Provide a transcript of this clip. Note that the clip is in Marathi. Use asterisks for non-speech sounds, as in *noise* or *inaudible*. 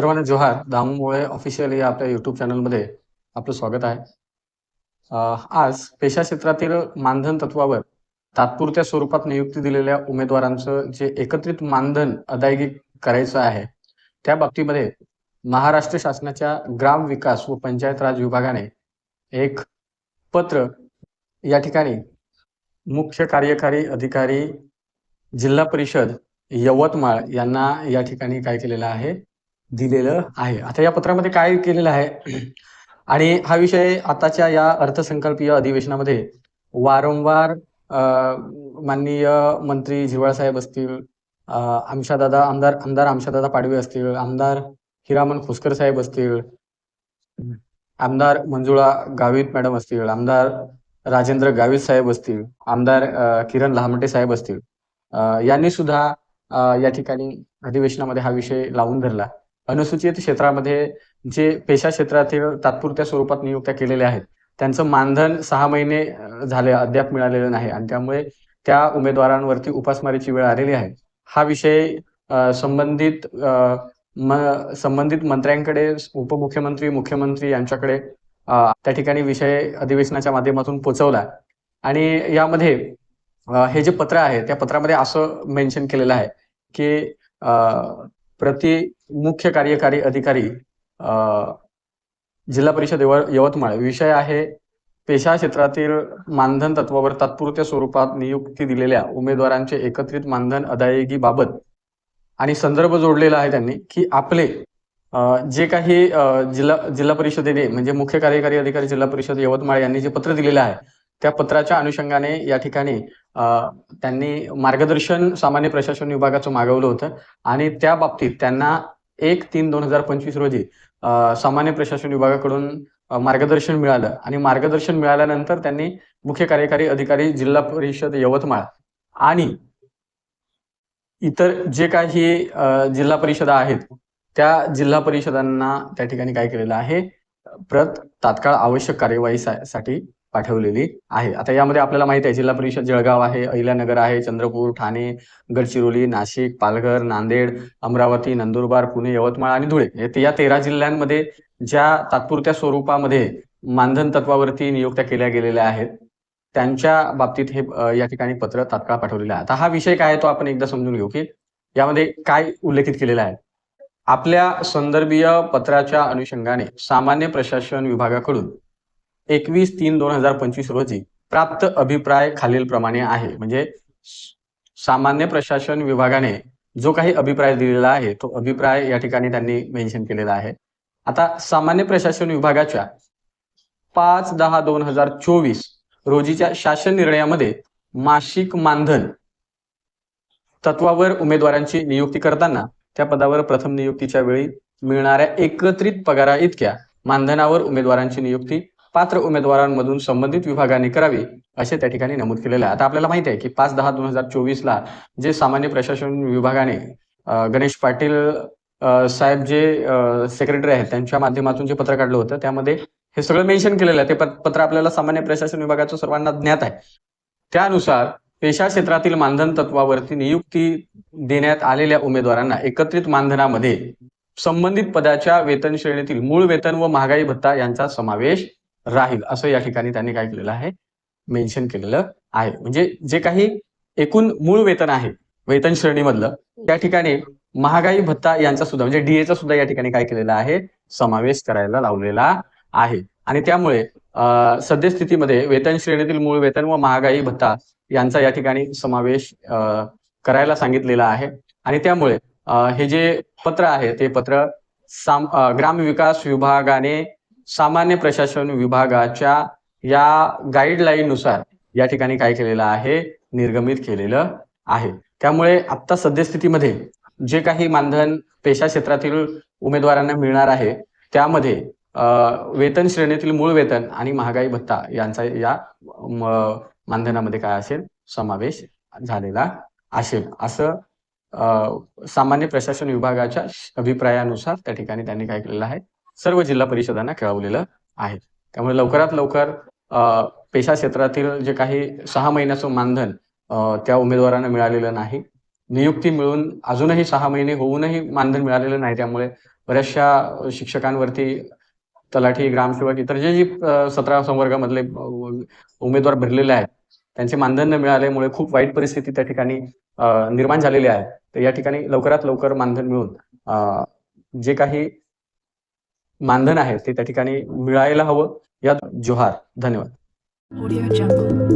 सर्वांना जोहार दामूमुळे ऑफिशियल या आपल्या युट्यूब चॅनलमध्ये आपलं स्वागत आहे. आज पेशा क्षेत्रातील मानधन तत्वावर तात्पुरत्या स्वरूपात नियुक्ती दिलेल्या उमेदवारांचं जे एकत्रित मानधन अदायगी करायचं आहे त्या बाबतीमध्ये महाराष्ट्र शासनाच्या ग्राम विकास व पंचायत राज विभागाने एक पत्र या ठिकाणी मुख्य कार्यकारी अधिकारी जिल्हा परिषद यवतमाळ यांना या ठिकाणी काय केलेलं आहे? दिलेलं आहे. आता या पत्रामध्ये काय केलेलं आहे? *clears throat* आणि हा विषय आताच्या या अर्थसंकल्पीय अधिवेशनामध्ये वारंवार माननीय मंत्री झिरवाळ साहेब असतील आमशादादा आमदार आमदार आमशादादा पाडवे असतील आमदार हिरामन खोसकर साहेब असतील आमदार मंजुळा गावित मॅडम असतील आमदार राजेंद्र गावित साहेब असतील आमदार किरण लहामटे साहेब असतील यांनी सुद्धा या ठिकाणी अधिवेशनामध्ये हा विषय लावून धरला. अनुसूचित क्षेत्रामध्ये जे पेशा क्षेत्रातील तात्पुरत्या स्वरूपात नियुक्त्या केलेल्या आहेत त्यांचं मानधन सहा महिने झाले अद्याप मिळालेलं नाही. आणि त्यामुळे त्या उमेदवारांवरती उपासमारीची वेळ आलेली आहे. हा विषय संबंधित अं, म- संबंधित मंत्र्यांकडे उपमुख्यमंत्री मुख्यमंत्री यांच्याकडे त्या ठिकाणी विषय अधिवेशनाच्या माध्यमातून पोचवला. आणि यामध्ये हे जे पत्र आहे त्या पत्रामध्ये असं मेन्शन केलेलं आहे की प्रति मुख्य कार्यकारी अधिकारी जिल्हा परिषद यवतमाळ. विषय आहे पेशा क्षेत्रातील मानधन तत्वावर तात्पुरत्या स्वरूपात नियुक्ती दिलेल्या उमेदवारांचे एकत्रित मानधन अदायगी बाबत आणि संदर्भ जोडलेला आहे त्यांनी की आपले जे काही जिल्हा जिल्हा परिषदेने म्हणजे मुख्य कार्यकारी अधिकारी जिल्हा परिषद यवतमाळ यांनी जे पत्र दिलेलं आहे त्या पत्राच्या अनुषंगाने या ठिकाणी त्यांनी मार्गदर्शन सामान्य प्रशासन विभागाचं मागवलं होतं. आणि त्या बाबतीत त्यांना एक तीन दोन हजार पंचवीस रोजी सामान्य प्रशासन विभागाकडून मार्गदर्शन मिळालं. आणि मार्गदर्शन मिळाल्यानंतर त्यांनी मुख्य कार्यकारी अधिकारी जिल्हा परिषद यवतमाळ आणि इतर जे काही जिल्हा परिषदा आहेत त्या जिल्हा परिषदांना त्या ठिकाणी काय केलेलं आहे? प्रत तात्काळ आवश्यक कार्यवाहीसाठी पाठवलेली आहे. आता यामध्ये आपल्याला माहिती आहे जिल्हा परिषद जळगाव आहे अहिल्यानगर आहे चंद्रपूर ठाणे गडचिरोली नाशिक पालघर नांदेड अमरावती नंदुरबार पुणे यवतमाळ आणि धुळे. हे या तेरा जिल्ह्यांमध्ये ज्या तात्पुरत्या स्वरूपामध्ये मानधन तत्वावरती नियुक्त्या केल्या गेलेल्या आहेत त्यांच्या बाबतीत हे या ठिकाणी पत्र तात्काळ पाठवलेलं आहे. आता हा विषय काय आहे तो आपण एकदा समजून घेऊ की यामध्ये काय उल्लेखित केलेलं आहे. आपल्या संदर्भीय पत्राच्या अनुषंगाने सामान्य प्रशासन विभागाकडून एकवीस तीन दोन हजार पंचवीस रोजी प्राप्त अभिप्राय खालीलप्रमाणे आहे. म्हणजे सामान्य प्रशासन विभागाने जो काही अभिप्राय दिलेला आहे तो अभिप्राय या ठिकाणी त्यांनी मेन्शन केलेला आहे. आता सामान्य प्रशासन विभागाच्या पाच दहा दोन हजार चोवीस रोजीच्या शासन निर्णयामध्ये मासिक मानधन तत्वावर उमेदवारांची नियुक्ती करताना त्या पदावर प्रथम नियुक्तीच्या वेळी मिळणाऱ्या एकत्रित पगारा इतक्या मानधनावर उमेदवारांची नियुक्ती पात्र उमेदवारांमधून संबंधित विभागाने करावी असे त्या ठिकाणी नमूद केलेले आहे. आता आपल्याला माहिती आहे की पाच दहा दोन हजार चोवीस ला जे सामान्य प्रशासन विभागाने गणेश पाटील साहेब जे सेक्रेटरी आहेत त्यांच्या माध्यमातून जे पत्र काढलं होतं त्यामध्ये हे सगळं मेन्शन केलेलं आहे. ते पत्र आपल्याला सामान्य प्रशासन विभागाचं सर्वांना ज्ञात आहे. त्यानुसार पेशा क्षेत्रातील मानधन तत्वावरती नियुक्ती देण्यात आलेल्या उमेदवारांना एकत्रित मानधनामध्ये संबंधित पदाच्या वेतन श्रेणीतील मूळ वेतन व महागाई भत्ता यांचा समावेश राहील. असं या ठिकाणी त्यांनी काय केलेलं आहे? मेन्शन केलेलं आहे. म्हणजे जे काही एकूण मूळ वेतन आहे वेतन श्रेणीमधलं त्या ठिकाणी महागाई भत्ता यांचा सुद्धा म्हणजे डीएचा सुद्धा या ठिकाणी काय केलेला आहे? समावेश करायला लावलेला आहे. आणि त्यामुळे सद्यस्थितीमध्ये वेतन श्रेणीतील मूळ वेतन व महागाई भत्ता यांचा या ठिकाणी समावेश करायला सांगितलेला आहे. आणि त्यामुळे हे जे पत्र आहे ते पत्र साम ग्राम विकास विभागाने सामान्य प्रशासन विभागाच्या या गाईडलाईननुसार या ठिकाणी काय केलेलं आहे? निर्गमित केलेलं आहे. त्यामुळे आता सद्यस्थितीमध्ये जे काही मानधन पेशा क्षेत्रातील उमेदवारांना मिळणार आहे त्यामध्ये वेतन श्रेणीतील मूळ वेतन आणि महागाई भत्ता यांचा या मानधनामध्ये काय असेल? समावेश झालेला असेल. असं सामान्य प्रशासन विभागाच्या अभिप्रायानुसार त्या ठिकाणी त्यांनी काय केलेलं आहे? सर्व जिल्हा परिषदांना कळवलेलं आहे. त्यामुळे लवकरात लवकर पेशा क्षेत्रातील जे काही सहा महिन्याचं मानधन त्या उमेदवारांना मिळालेलं नाही. नियुक्ती मिळून अजूनही सहा महिने होऊनही मानधन मिळालेलं नाही. त्यामुळे बऱ्याचशा शिक्षकांवरती तलाठी ग्रामसेवक इतर जे जी सतरा संवर्गामधले उमेदवार भरलेले आहेत त्यांचे मानधन न मिळाल्यामुळे खूप वाईट परिस्थिती त्या ठिकाणी निर्माण झालेली आहे. तर या ठिकाणी लवकरात लवकर मानधन मिळून जे काही मानधन आहे ते त्या ठिकाणी मिळायला हवं या जोहार धन्यवाद Audio Jungle.